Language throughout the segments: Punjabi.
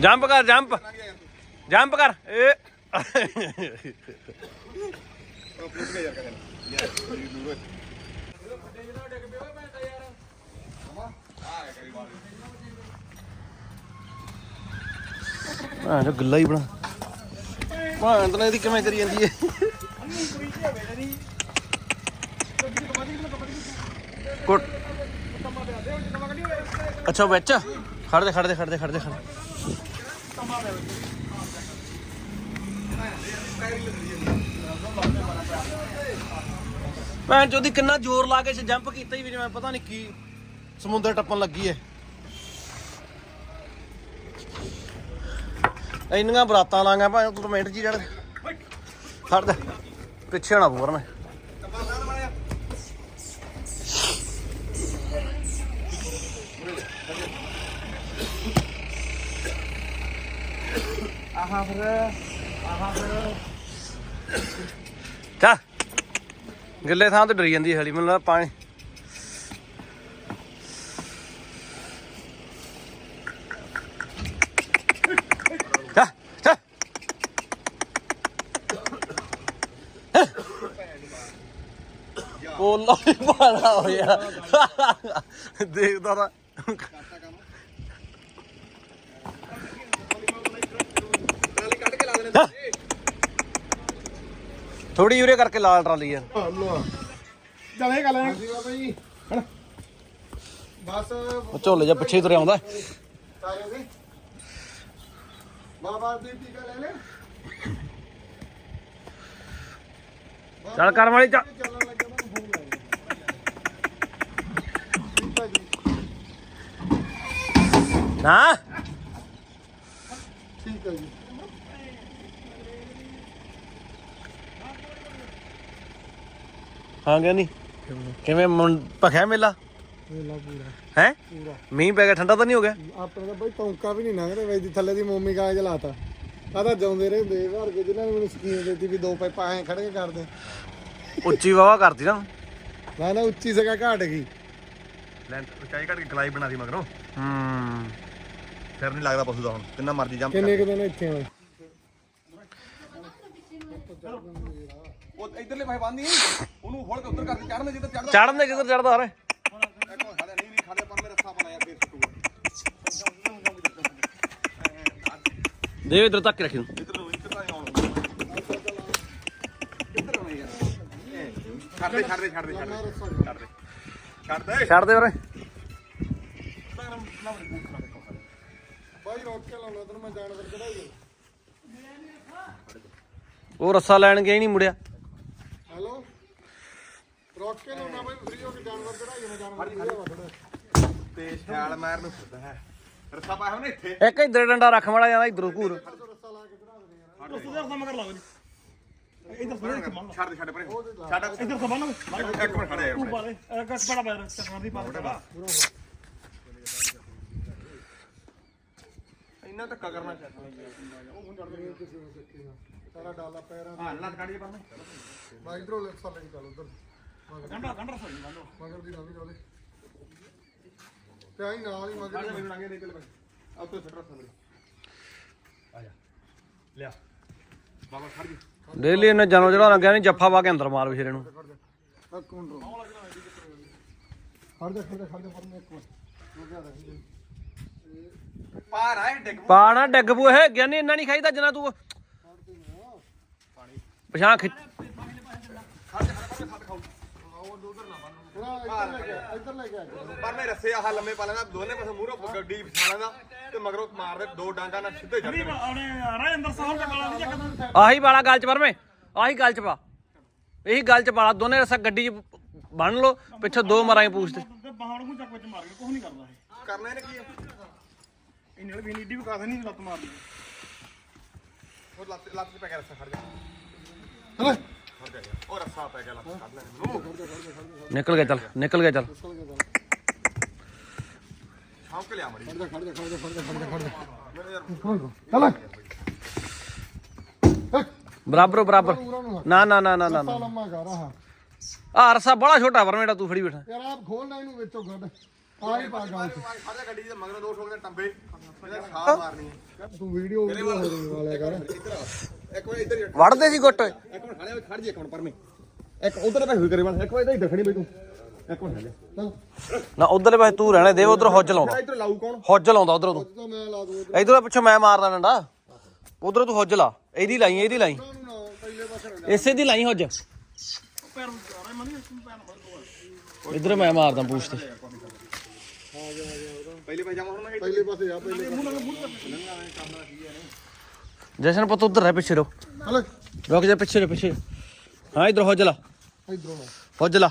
ਜੰਪ ਕਰ ਜੰਪ। ਜੰਪ ਕਰ। ਏ। ਹਾਂ ਜੋ ਗੱਲਾਂ ਹੀ ਬਣਾ। ਭਾਂ ਤਾਂ ਇਹਦੀ ਕਿਵੇਂ ਕਰੀ ਜਾਂਦੀ ਏ? ਕੁੱਟ। ਅੱਛਾ ਵਿੱਚ। ਖੜ ਦੇ ਖੜ ਦੇ ਖੜ ਦੇ ਖੜ ਦੇ ਖੜ ਮੈਂ ਚੋਦੀ ਕਿੰਨਾ ਜ਼ੋਰ ਲਾ ਕੇ ਜੰਪ ਕੀਤਾ ਹੀ ਵੀ ਜਿਵੇਂ ਪਤਾ ਨਹੀਂ ਕੀ ਸਮੁੰਦਰ ਟੱਪਣ ਲੱਗੀ ਐ ਇੰਨੀਆਂ ਬਰਾਤਾਂ ਲਾਂਗਾ ਭਾਵੇਂ ਤੂੰ ਤਾਂ ਮਿੰਟ ਚ ਹੀ ਖੜ ਦੇ। ਪਿੱਛੇ ਨਾ ਬੋਰਨ ਆਹਾ ਫਿਰ ਆਹਾ ਫਿਰ। ਚਾ ਗਿੱਲੇ ਥਾਂ ਤੇ ਡਰੀ ਜਾਂਦੀ ਹੈ ਹਲੀ ਮੈਨੂੰ ਲੱਗਦਾ ਪਾਣੀ। ਬੋਲਾ ਵੀ ਪਾਣਾ ਹੋਇਆ ਦੇਖਦਾ ਤਾਂ। ਥੋੜੀ ਯੂਰੇ ਕਰਕੇ ਲਾਲ ਟਰਾਲੀ ਯਾਰ ਚਲੇ ਗੱਲ ਹੈ ਜੀ ਬਸ। ਉਹ ਝੋਲੇ ਜਾਂ ਪਿੱਛੇ ਤੁਰਿਆ ਆਉਂਦਾ। ਸਾਰੇ ਦੇ ਬਾਬਾ ਦੀ ਟੀਕਾ ਲੈ ਲੈ ਚੱਲ ਕਰਨ ਵਾਲੀ ਚੱਲ। ਚੱਲਣ ਲੱਗਿਆ ਮੈਂ ਫੋਨ ਹੈ ਜੀ ਨਾ ਠੀਕ ਹੈ ਜੀ। ਹਾਂ ਗਿਆ ਨਹੀਂ? ਕਿਵੇਂ ਮੁੰ- ਭਖਿਆ ਮੇਲਾ? ਵੇਲਾ ਪੂਰਾ। ਹੈ? ਪੂਰਾ। ਮੀਂਹ ਪੈ ਗਿਆ ਠੰਡਾ ਤਾਂ ਨਹੀਂ ਹੋ ਗਿਆ? ਆਪਣੇ ਤਾਂ ਬਈ ਟੌਂਕਾ ਵੀ ਨਹੀਂ ਲੰਘ ਰਿਹਾ ਵੇਦੀ ਥੱਲੇ ਦੀ ਮੋਮੀ ਕਾਗਜ਼ ਲਾਤਾ। ਆ ਤਾਂ ਜਾਉਂਦੇ ਰਹਿੰਦੇ ਭਰ ਕੇ ਜਿਨ੍ਹਾਂ ਨੇ ਮੈਨੂੰ ਸਕੀਮ ਦਿੱਤੀ ਵੀ ਦੋ ਪਾਈਪਾਂ ਐ ਖੜ ਕੇ ਕਰਦੇ। ਉੱਚੀ ਵਾਵਾ ਕਰਤੀ ਨਾ। ਨਾ ਨਾ ਉੱਚੀ ਜਗ੍ਹਾ ਘਾਟ ਗਈ। ਲੈਂਟ ਉਚਾਈ ਘਟ ਕੇ ਗਲਾਈ ਬਣਾ ਦੀ ਮਗਰੋਂ। ਹੂੰ। ਫਿਰ ਨਹੀਂ ਲੱਗਦਾ ਪਸ਼ੂ ਦਾ ਹੁਣ ਕਿੰਨਾ ਮਰਜ਼ੀ ਜੰਪ ਕਿੰਨੇ ਕੁ ਦਿਨ ਇੱਥੇ ਹੋਏ? ਉਹ ਇਧਰਲੇ ਭਾਈ ਬੰਦੀ ਉਹਨੂੰ ਫੋੜ ਕੇ ਉੱਤਰ ਕਰਕੇ ਚੜਨੇ ਜਿੱਧਰ ਚੜਦਾ ਚੜਨ ਦੇ ਕਿੱਧਰ ਚੜਦਾ ਹਰੇ ਇੱਕ ਹੋ ਸਾਡਾ ਨਹੀਂ ਨਹੀਂ ਖਾਦੇ ਪਰ ਮੇਰੇ ਰੱਸਾ ਬਣਾ ਯਾਰ ਫੇਰ ਸੁੱਟੂਗਾ ਦੇ ਇਧਰ ਤੱਕ ਰੱਖੀ ਨੂੰ। ਇੱਧਰ ਨੂੰ ਇੱਧਰ ਤਾਂ ਆਉਣਾ ਇੱਧਰ ਆਉਣਾ ਯਾਰ ਛੱਡ ਦੇ ਛੱਡ ਦੇ ਛੱਡ ਦੇ ਛੱਡ ਦੇ। ਛੱਡ ਦੇ। ਛੱਡ ਦੇ। ਹਰੇ ਬਾਈ ਰੋਕ ਕੇ ਲਾਉਣਾ ਤੈਨੂੰ ਮੈਂ ਜਾਨਵਰ ਚੜਾਈ ਉਹ ਰੱਸਾ ਲੈਣ ਗਿਆ ਹੀ ਨਹੀਂ ਮੁੜਿਆ। ਹੈਲੋ? ਰੋਕ ਕੇ ਲਾਉਣਾ ਬਾਈ ਫ੍ਰੀ ਹੋ ਕੇ ਜਾਨਵਰ ਚੜਾਈ ਮੈਂ ਜਾਨਵਰ ਚੜਾਈ ਵਾ ਥੋੜਾ ਤੇ ਛਾਲ ਮਾਰਨ ਨੂੰ ਫਿਰਦਾ ਹੈ। ਰੱਸਾ ਪਾਇਆ ਹੋਣਾ ਇੱਥੇ? ਇੱਕ ਇਧਰ ਡੰਡਾ ਰੱਖ ਮੜਾ ਜਾਂਦਾ ਇਧਰੋਂ ਘੂਰ। ਛੱਡ ਦੇ ਛੱਡ ਪਰੇ। ਛੱਡ ਇੱਧਰ ਤੋਂ ਬੰਨ ਇੱਕ ਮਿੰਟ ਖੜਾ ਯਾਰ ਇੰਨਾ ਧੱਕਾ ਕਰਨਾ ਸਾਰਾ ਡਾਲਾ ਪੈਰਾਂ ਹਾਂ ਲੱਤ ਕਾਢੀਏ ਪਰ ਬਾਈ ਇਧਰੋਂ ਲੈਫਟ ਸਾਈਡ ਲੈ ਕੇ ਚੱਲ ਉਧਰ। ਗੰਡਾ ਗੰਡਾ ਮਗਰ ਦੀ ਨਾ ਵੀ ਚੋਲੇ ਤੇ ਆਈ ਨਾਲ ਹੀ ਮਗਰ ਮੈਨੂੰ ਲੰਗੇ ਦੇ ਕੇ ਆ ਤੋ ਛੱਡ ਰੱਸਾ ਮੇਰੇ ਆ ਜਾ। ਲਿਆ। ਬਾਬਾ ਖੜ ਜੀ। ਡੇਲੀ ਇਹਨੇ ਜਨਮ ਜਿਹੜਾ ਲੱਗਿਆ ਨਹੀਂ ਜੱਫਾ ਪਾ ਕੇ ਅੰਦਰ ਮਾਰ ਵਿਸ਼ੇਰੇ ਨੂੰ। ਆ ਕੌਣ ਰੋ ਖੜ ਜਾ ਖੜ ਜਾ ਖੜ ਜਾ ਪਰ ਮੈਂ ਇੱਕ ਮਿੰਟ। ਰੁਕਿਆ ਰਹਿ ਪਾਰ ਆਏ ਡਿੱਗ ਪਾਣਾ ਡਿੱਗ ਪੂ ਇਹ ਗਿਆਨੀ ਇੰਨਾ ਨਹੀਂ ਖਾਈਦਾ ਜਿੰਨਾ ਤੂੰ ਪਛਾਂ ਖਿੱਚ। ਇੱਧਰ ਲੈ ਗਿਆ ਲੈ ਪਰ ਮੈਂ ਰੱਸੇ ਆਹ ਲੰਮੇ ਪਾ ਲੈਂਦਾ ਦੋਨੇ ਪਾਸੇ ਮੂਹਰੋਂ ਗੱਡੀ ਵਿਛਾ ਲੈਂਦਾ ਤੇ ਮਗਰੋਂ ਮਾਰਦੇ ਦੋ ਡਾਂਗਾ ਨਾਲ ਸਿੱਧੇ ਚੜ੍ਹ ਆਹੀ ਵਾਲਾ ਗੱਲ ਚ ਪਰਵੇਂ ਆਹੀ ਗੱਲ ਚ ਪਾ ਇਹੀ ਗੱਲ ਚ ਪਾਲਾ ਦੋਨੇ ਰਸਾ ਗੱਡੀ ਚ ਬੰਨ ਲਓ ਪਿੱਛੇ ਦੋ ਮਰਾਂ ਹੀ ਪੂਛਤੇ ਕਰਨਾ ਇਹਨੇ ਕੀ ਆ? ਉਹ ਲੱਤ ਲੱਤ 'ਚ ਪੈ ਗਿਆ ਰੱਸਾ ਖੜ ਜਾ। ਹਲੇ? ਖੜ ਜਾ ਯਾਰ। ਉਹ ਰੱਸਾ ਪੈ ਗਿਆ ਲੱਤ ਕੱਢ ਲੈ ਮੈਨੂੰ ਨਿਕਲ ਗਿਆ ਚੱਲ ਨਿਕਲ ਗਿਆ ਚੱਲ। ਛਾਂਕ ਕੇ ਲਿਆ ਮੜੀ। ਖੜ ਜਾ ਖੜ ਜਾ ਖੜ ਜਾ ਖੜ ਜਾ ਖੜ ਜਾ ਖੜ ਜਾ। ਮੇਰੇ ਯਾਰ ਚੱਲ। ਬਰਾਬਰ ਬਰਾਬਰ। ਪੂਰਾ ਨੂੰ ਨਾ ਨਾ ਨਾ ਨਾ ਨਾ ਲੰਮਾ ਕਰ ਆਹ। ਰਸਾ ਬੜਾ ਛੋਟਾ ਪਰਮੇਟਾ ਤੂੰ ਫੜੀ ਬੈਠਾ। ਯਾਰ ਆਪ ਖੋਲਣਾ ਇਹਨੂੰ ਵਿੱਚੋਂ ਗੱਡ ਆ ਹੀ ਪਾ ਗਾਲ ਚ ਖੜ ਜਾ ਗੱਡੀ ਦੇ ਮਗਰੋਂ ਦੋ ਠੋਕਦੇ ਟੰਬੇ। ਇਹਦਾ ਛਾਲ ਮਾਰਨੀ ਹੈ। ਤੂੰ ਵੀਡੀਓ ਵੀਡੀਓ ਹੋ ਰਹੀ ਵਾਲਿਆ ਕਰ। ਇੱਧਰ ਆ। ਇੱਕ ਵਾਰ ਇੱਧਰ ਹੀ ਵੜਦੇ ਸੀ ਗੁੱਟ। ਇੱਕ ਮਿੰਟ ਖੜਿਆ ਖੜ ਜੀ ਇੱਕ ਮਿੰਟ ਪਰਮੇ। ਇੱਕ ਉਧਰ ਤਾਂ ਹੋਈ ਕਰੇ ਬਸ ਇੱਕ ਵਾਰ ਇੱਧਰ ਹੀ ਦੱਖਣੀ ਬਈ ਤੂੰ। ਇੱਕ ਮਿੰਟ ਹਲੇ ਚੱਲ ਨਾ ਉਧਰਲੇ ਪਾਸੇ ਤੂੰ ਰਹਿਣੇ ਦੇ ਉਧਰ ਹੁੱਜ ਲਾਉਂਦਾ ਇੱਧਰ ਲਾਊ ਕੌਣ? ਹੁੱਜ ਲਾਉਂਦਾ ਉਧਰੋਂ ਤੂੰ। ਤਾਂ ਮੈਂ ਲਾ ਦੂੰ ਇਧਰੋਂ ਪਿੱਛੋਂ ਮੈਂ ਮਾਰਦਾ ਡੰਡਾ ਉਧਰੋਂ ਤੂੰ ਹੁੱਜ ਲਾ। ਇਹਦੀ ਲਾਈ ਇਹਦੀ ਲਾਈ। ਇਸੇ ਦੀ ਲਾਈ ਹੁੱਜ। ਇਧਰ ਮੈਂ ਮਾਰਦਾ ਪੂਛ ਤੇ ਆ ਜਸ਼ਨ ਪੁੱਤ ਉਧਰ ਰਹਿ ਪਿੱਛੇ ਰੋ। ਹਲੇ। ਜਾ ਪਿੱਛੇ ਪਿੱਛੇ। ਹਾਂ ਇਧਰ ਹੋ ਜਲਾ ਇਧਰ। ਹੋ ਜਲਾ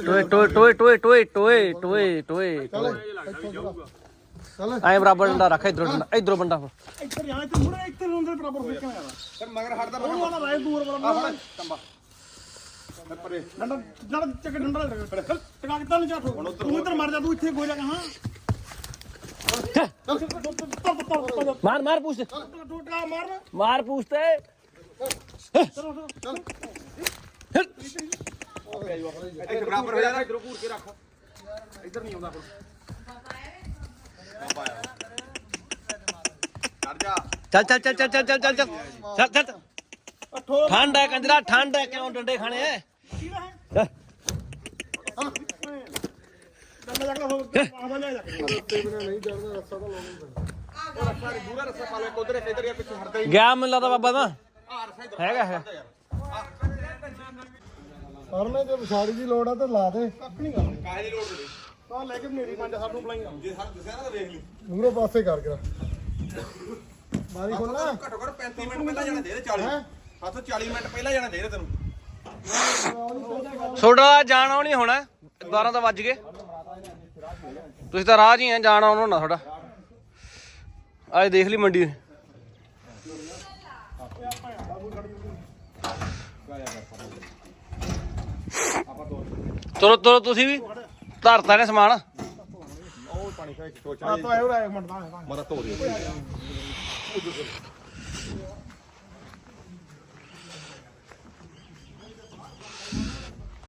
ਟੋਏ ਟੋਏ ਟੋਏ ਟੋਏ ਟੋਏ ਟੋਏ ਟੋਏ ਆਏ ਬਰਾਬਰ ਡੰਡਾ ਰੱਖ ਇਧਰ ਡੰਡਾ ਇਧਰ ਬੰਡਾ ਇੱਧਰ ਜਾ ਇੱਧਰ ਮੁੜਾ ਇੱਧਰ ਅੰਦਰ ਬਰਾਬਰ ਫੇਕਣਾ ਯਾਰ ਮਗਰ ਹਟਦਾ ਮਗਰ ਦੂਰ ਬਰਾਬਰ ਟੰਬਾ ਫਿਰ ਪਰੇ ਡੰਡਾ ਜੜ ਚੱਕ ਡੰਡਾ ਲੱਗ ਟਕਾ ਕੇ ਤਾਂ ਨਹੀਂ ਜਾ ਤੂੰ ਇੱਧਰ ਮਰ ਜਾ ਤੂੰ ਇੱਥੇ ਗੋ ਜਾ ਕਹਾਂ ਮਾਰ ਮਾਰ ਪੂਛ ਤੇ ਟੋਟਾ ਮਾਰ ਮਾਰ ਪੂਛ ਤੇ ਇੱਥੇ ਬਰਾਬਰ ਹੋ ਜਾਣਾ ਇਧਰੋਂ ਘੂਰ ਕੇ ਰੱਖ ਇੱਧਰ ਨਹੀਂ ਆਉਂਦਾ ਫਿਰ ਚੜ ਜਾ ਚੱਲ ਚੱਲ ਚੱਲ ਚੱਲ ਚੱਲ ਚੱਲ ਚੱਲ ਚੱਲ ਚੱਲ ਚੱਲ ਠੰਡ ਹੈ ਕੰਜਰਾ ਠੰਡ ਹੈ ਕਿਉਂ ਡੰਡੇ ਖਾਣੇ ਐ ਚੱਲ। ਡੰਡਾ ਜਾ ਕੇ ਹੋ ਆਵਾ ਲੈ ਜਾ ਤੇ ਬਿਨਾ ਨਹੀਂ ਚੜਦਾ ਰੱਸਾ ਤਾਂ ਲਾਉਣਾ ਹੀ ਪੈਂਦਾ ਰੱਸਾ ਦੂਰਾ ਰੱਸਾ ਪਾ ਲੈ ਉਧਰ ਇੱਧਰ ਹੀ ਪਿੱਛੇ ਹਟਦਾ ਹੀ ਗਿਆ ਮੈਨੂੰ ਲੱਗਦਾ ਬਾਬਾ ਤਾਂ ਹੈਗਾ ਹੈ ਪਰ ਮੈਂ ਜੇ ਵਿਛਾੜੀ ਦੀ ਲੋੜ ਆ ਤੇ ਲਾ ਦੇ। ਆਪਣੀ ਗੱਲ ਕਾਹੇ ਦੀ ਲੋੜ ਦੇ ਤਾਂ ਲੈ ਕੇ ਮੇਰੀ ਪੰਜ ਸਾਨੂੰ ਬੁਲਾਈਆਂ ਜੇ ਸਾਨੂੰ ਦੱਸਿਆ ਨਾ ਤਾਂ ਵੇਖ ਲਈ ਮੂਰੇ ਪਾਸੇ ਕਰ ਕੇ ਬਾਰੀ ਖੋਲਣਾ ਘੱਟੋ ਘੱਟ 35 ਮਿੰਟ ਪਹਿਲਾਂ ਜਾਣਾ ਚਾਹੀਦਾ 40 ਸਾਥੋਂ 40 ਮਿੰਟ ਪਹਿਲਾਂ ਜਾਣਾ ਚਾਹੀਦਾ ਤੈਨੂੰ ਛੋਟਾ ਜਾਣ ਆਉਣੀ ਹੋਣਾ। 12 ਤਾਂ ਵੱਜ ਗਏ। ਤੁਸੀਂ ਤਾਂ ਰਾਹ 'ਚ ਹੀ ਆ ਜਾਣ ਆਉਣਾ ਹੋਣਾ ਤੁਹਾਡਾ ਅੱਜ ਦੇਖ ਲਈ ਮੰਡੀ। ਚਲੋ ਚਲੋ ਤੁਸੀਂ ਵੀ ਧਰਤਾ ਨੇ ਸਮਾਨ। ਉਹ ਪਾਣੀ ਸੋਚਾਂ ਤਾਂ ਆਇਓ ਰਾਏ ਮੰਡਦਾ ਮਰਾ ਧੋ ਦੇ